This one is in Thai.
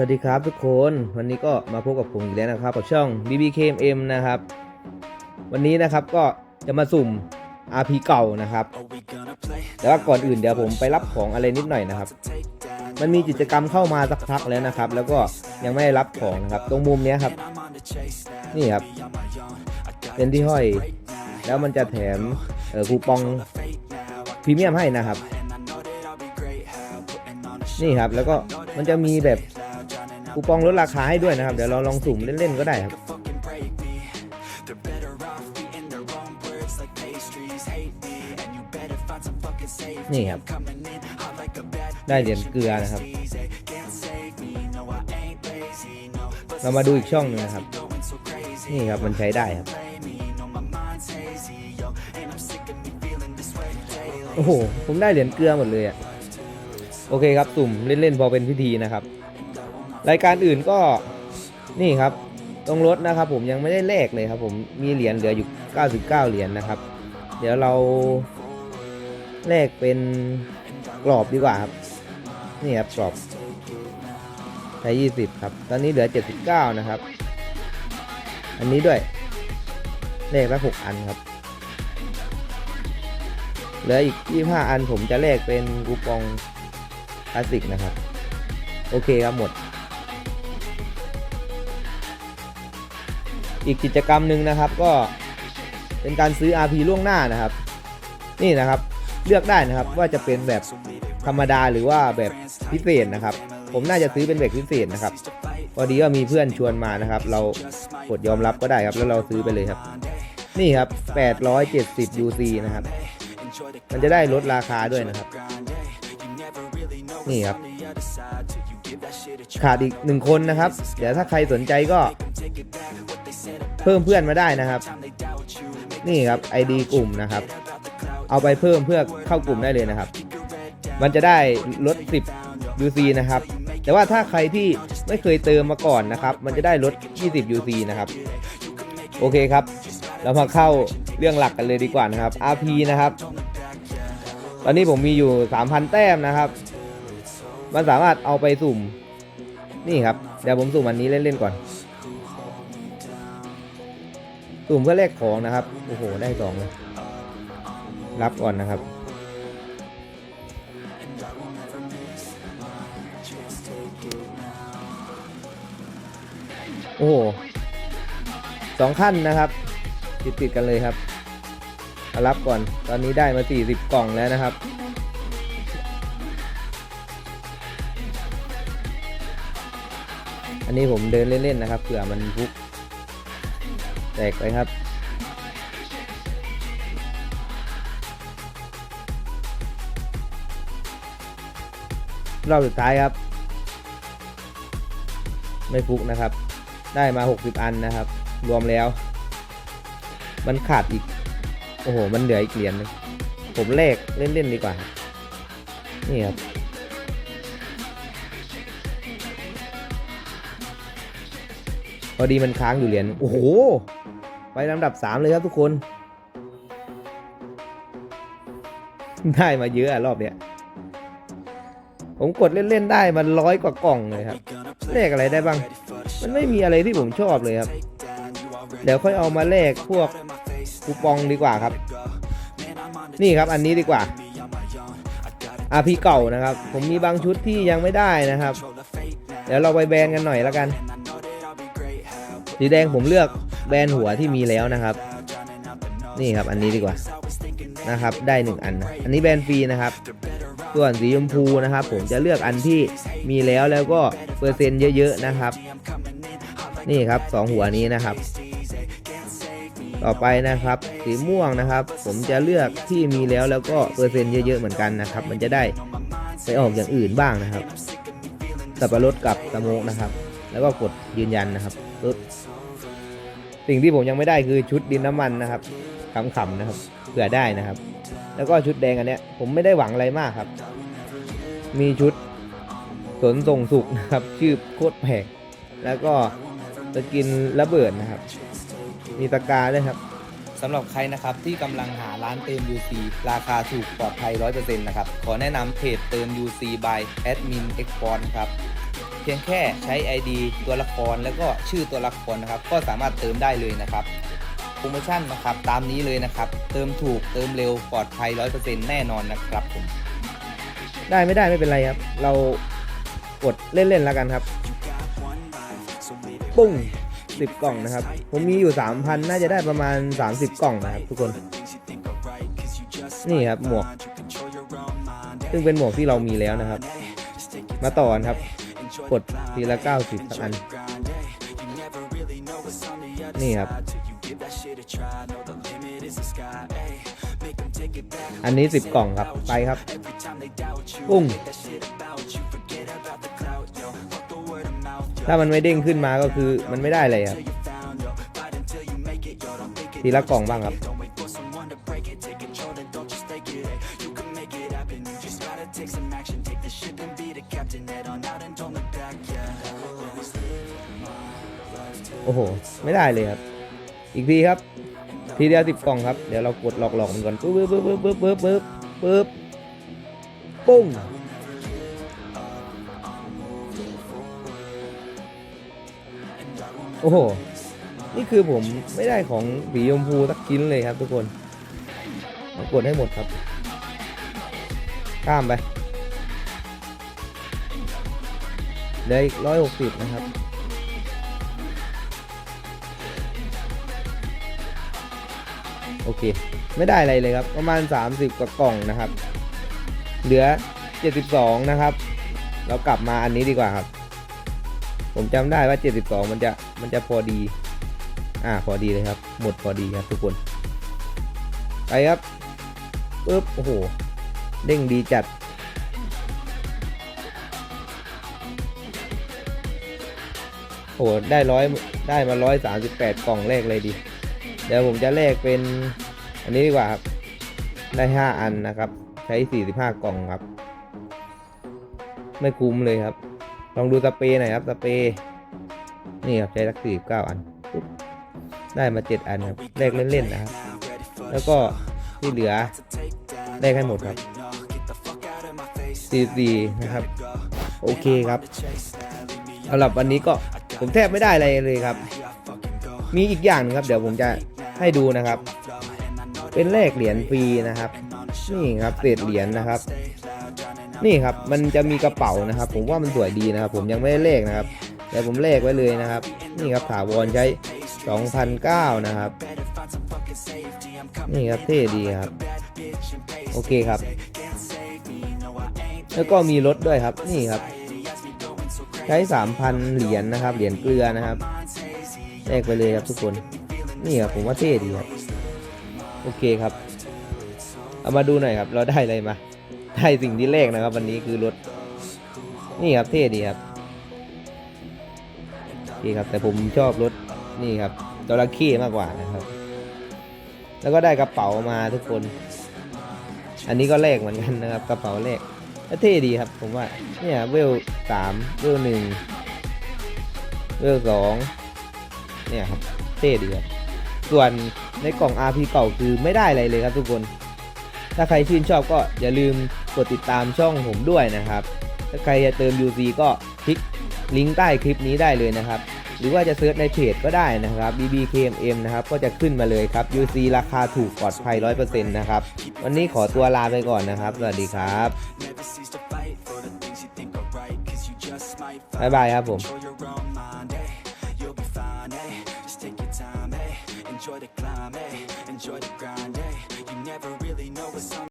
วัสดีครับทุกคนวันนี้ก็มาพบกับผมอีกแล้วนะครับกับช่อง BBKM นะครับ วันนี้นะครับก็จะมาสุ่ม RP เก่านะครับ แต่ว่าก่อนอื่นเดี๋ยวผมไปรับของอะไรนิดหน่อยนะครับ มันมีกิจกรรมเข้ามาสักพักแล้วนะครับ แล้วก็ยังไม่ได้รับของนะครับ ตรงมุมนี้ครับ นี่ครับ เป็นที่ห้อย แล้วมันจะแถมคูปองพรีเมียมให้นะครับ นี่ครับแล้วก็มันจะมีแบบ คูปองลดราคาให้ด้วยนะครับ เดี๋ยวเราลองสุ่มเล่นๆก็ได้ครับ นี่ครับ ได้เหรียญเกลือนะครับ เรามาดูอีกช่องหนึงนะครับ นี่ครับมันใช้ได้ครับ โอ้โห ผมได้เหรียญเกลือหมดเลยอะโอเคครับ สุ่มเล่นๆพอเป็นพิธีนะครับ รายการอื่นก็นี่ครับ ตรงรถนะครับ ผมยังไม่ได้แลกเลยครับ ผมมีเหรียญเหลืออยู่ 99 เหรียญนะครับ เดี๋ยวเราแลกเป็นกรอบดีกว่าครับ นี่ครับกรอบใช้20 ครับ ตอนนี้เหลือ 79 นะครับ อันนี้ด้วย เลขละ6อันครับ เหลืออีก 25 อันผมจะแลกเป็นคูปองคลาสสิกนะครับ โอเคครับหมด อีกกิจกรรมหนึ่งนะครับ ก็เป็นการซื้อ RP ล่วงหน้านะครับ นี่นะครับเลือกได้นะครับว่าจะเป็นแบบธรรมดาหรือว่าแบบพิเศษนะครับ ผมน่าจะซื้อเป็นแบบพิเศษนะครับพอดีว่ามีเพื่อนชวนมานะครับ เรากดยอมรับก็ได้ครับ แล้วเราซื้อไปเลยครับ นี่ครับ 870 UC นะครับ มันจะได้ลดราคาด้วยนะครับ นี่ครับ ขาดอีกหนึ่งคนนะครับ เดี๋ยวถ้าใครสนใจก็ เพิ่มเพื่อนมาได้นะครับ นี่ครับ ID กลุ่มนะครับ เอาไปเพิ่มเพื่อเข้ากลุ่มได้เลยนะครับ มันจะได้ลด 10 UC นะครับ แต่ว่าถ้าใครที่ไม่เคยเติมมาก่อนนะครับ มันจะได้ลด 20 UC นะครับ โอเคครับ เรามาเข้าเรื่องหลักกันเลยดีกว่านะครับ RP นะครับ ตอนนี้ผมมีอยู่ 3,000 แต้มนะครับ มันสามารถเอาไปสุ่ม นี่ครับ เดี๋ยวผมสุ่มอันนี้เล่นๆก่อน สุ่มเพื่อแลกของนะครับ โอ้โห ได้สองเลย รับก่อนนะครับ โอ้โหสองขั้นนะครับติดติดกันเลยครับรับก่อน ตอนนี้ได้มา 40 กล่องแล้วนะครับ อันนี้ผมเดินเล่นๆนะครับเผื่อมันฟุกแตกไปครับ รอบสุดท้ายครับ ไม่ฟุกนะครับ ได้มา 60 อันนะครับ รวมแล้ว มันขาดอีก โอ้โห มันเหลืออีกเหรียญนึงผมเลขเล่นๆดีกว่า นี่ครับ พอดีมันค้างอยู่เหรียญโอ้โห ไปลำดับ 3 เลยครับทุกคน ได้มาเยอะอะรอบเนี้ยผมกดเล่น ๆ ได้มันร้อยกว่ากล่องเลยครับเลขอะไรได้บ้าง มันไม่มีอะไรที่ผมชอบเลยครับ เดี๋ยวค่อยเอามาแลกพวกคูปองดีกว่าครับ นี่ครับอันนี้ดีกว่า RP เก่านะครับ ผมมีบางชุดที่ยังไม่ได้นะครับ เดี๋ยวเราไปแบนกันหน่อยแล้วกัน สีแดงผมเลือกแบนหัวที่มีแล้วนะครับ นี่ครับอันนี้ดีกว่านะครับ ได้หนึ่งอันนะอันนี้แบนฟรีนะครับ ส่วนสีชมพูนะครับ ผมจะเลือกอันที่มีแล้วแล้วก็เปอร์เซ็นต์เยอะๆนะครับ นี่ครับสองหัวนี้นะครับ ต่อไปนะครับ สีม่วงนะครับ ผมจะเลือกที่มีแล้วแล้วก็เปอร์เซ็นต์เยอะๆเหมือนกันนะครับ มันจะได้ไปออกอย่างอื่นบ้างนะครับสับปะรดกับสโมกนะครับ แล้วก็กดยืนยันนะครับปึ๊บ สิ่งที่ผมยังไม่ได้คือชุดดินน้ำมันนะครับขำๆนะครับเผื่อได้นะครับ แล้วก็ชุดแดงอันเนี้ยผมไม่ได้หวังอะไรมากครับ มีชุดสนส่งสุกนะครับ ชื่อโคตรแพงแล้วก็สกินระเบิดนะครับ มีตะกาด้วยครับสำหรับใครนะครับที่กำลังหาร้านเติม UC ราคาถูกปลอดภัย 100%นะครับ ขอแนะนำเพจเติม UC by Admin Export นะครับ เพียงแค่ใช้ ID ตัวละครแล้วก็ชื่อตัวละครนะครับ ก็สามารถเติมได้เลยนะครับโปรโมชั่นนะครับตามนี้เลยนะครับ เติมถูกเติมเร็วปลอดภัย 100%แน่นอนนะครับผมได้ไม่ได้ไม่เป็นไรครับ เรากดเล่นๆแล้วกันครับ ปุ้งสิบกล่องนะครับ ผมมีอยู่ 3,000 น่าจะได้ประมาณ 30 กล่องนะครับทุกคน นี่ครับหมวก ซึ่งเป็นหมวกที่เรามีแล้วนะครับ มาต่อนครับ กดทีละ 90สักอัน นี่ครับ อันนี้ 10 กล่องครับ ไปครับปุ้งถ้ามันไม่เด้งขึ้นมาก็คือมันไม่ได้เลยครับ ทีละกล่องบ้างครับ อ้โห ไม่ได้เลยครับ อีกทีครับ ทีเดียวสิบกล่องครับ เดี๋ยวเรากดหลอกๆมันก่อนปึ๊บปึ๊บปึ๊บปึ๊บปึ๊บปึ๊บปึ๊บปุ้งโอ้โห นี่คือผมไม่ได้ของสีชมพูสักชิ้นเลยครับทุกคน กดให้หมดครับ ข้ามไปเหลืออีกร้อยหกสิบนะครับ โอเค ไม่ได้อะไรเลยครับ ประมาณ 30กว่ากล่องนะครับ เหลือ 72 นะครับ เรากลับมาอันนี้ดีกว่าครับ ผมจำได้ว่า 72 มันจะมันจะพอดี อ่าพอดีเลยครับ หมดพอดีครับทุกคน ไปครับปึ๊บโอ้โหเด้งดีจัดโอ้โหได้ร้อยได้มาร้อยสามสิบแปดกล่องแรกเลยดิ เดี๋ยวผมจะแลกเป็นอันนี้ดีกว่าครับ ได้ห้าอันนะครับ ใช้สี่สิบห้ากล่องครับ ไม่คุ้มเลยครับ ลองดูสเปรย์หน่อยครับสเปรย์นี่ครับใช้สักสี่เก้าอัน ได้มาเจ็ดอันครับแลกเล่นๆนะครับ แล้วก็ที่เหลือแลกให้หมดครับสี่สี่นะครับ โอเคครับสำหรับวันนี้ก็ผมแทบไม่ได้อะไรเลยครับ มีอีกอย่างหนึงครับ เดี๋ยวผมจะ ให้ดูนะครับ เป็นแลกเหรียญฟรีนะครับ นี่ครับเศษเหรียญนะครับ นี่ครับมันจะมีกระเป๋านะครับ ผมว่ามันสวยดีนะครับ ผมยังไม่ได้เลขนะครับเดี๋ยวผมเลขไว้เลยนะครับ นี่ครับถาวรใช้ 2,009 นะครับ นี่ครับเท่ดีครับ โอเคครับ แล้วก็มีรถด้วยครับ นี่ครับ ใช้ 3,000 เหรียญนะครับ เหรียญเกลือนะครับเลขไปเลยครับทุกคน นี่ครับผมว่าเท่ดีครับ โอเคครับ เอามาดูหน่อยครับ เราได้อะไรมา ได้สิ่งที่แรกนะครับ วันนี้คือรถ นี่ครับเท่ดีครับโอเคครับ แต่ผมชอบรถนี่ครับจระเข้มากกว่านะครับ แล้วก็ได้กระเป๋ามาทุกคน อันนี้ก็แลกเหมือนกันนะครับ กระเป๋าแลกก็เท่ดีครับ ผมว่า เนี่ยเวลสามเวลหนึ่งเวลสองเนี่ยครับ เท่ดีครับ ส่วนในกล่อง RP เก่าคือไม่ได้อะไรเลยครับทุกคน ถ้าใครชื่นชอบก็อย่าลืมกดติดตามช่องผมด้วยนะครับ ถ้าใครจะเติม UC ก็คลิกลิงก์ใต้คลิปนี้ได้เลยนะครับ หรือว่าจะเซิร์ชในเพจก็ได้นะครับ BBKMM นะครับ ก็จะขึ้นมาเลยครับ UC ราคาถูกปลอดภัย 100%นะครับ วันนี้ขอตัวลาไปก่อนนะครับ สวัสดีครับ บ๊ายบายครับผม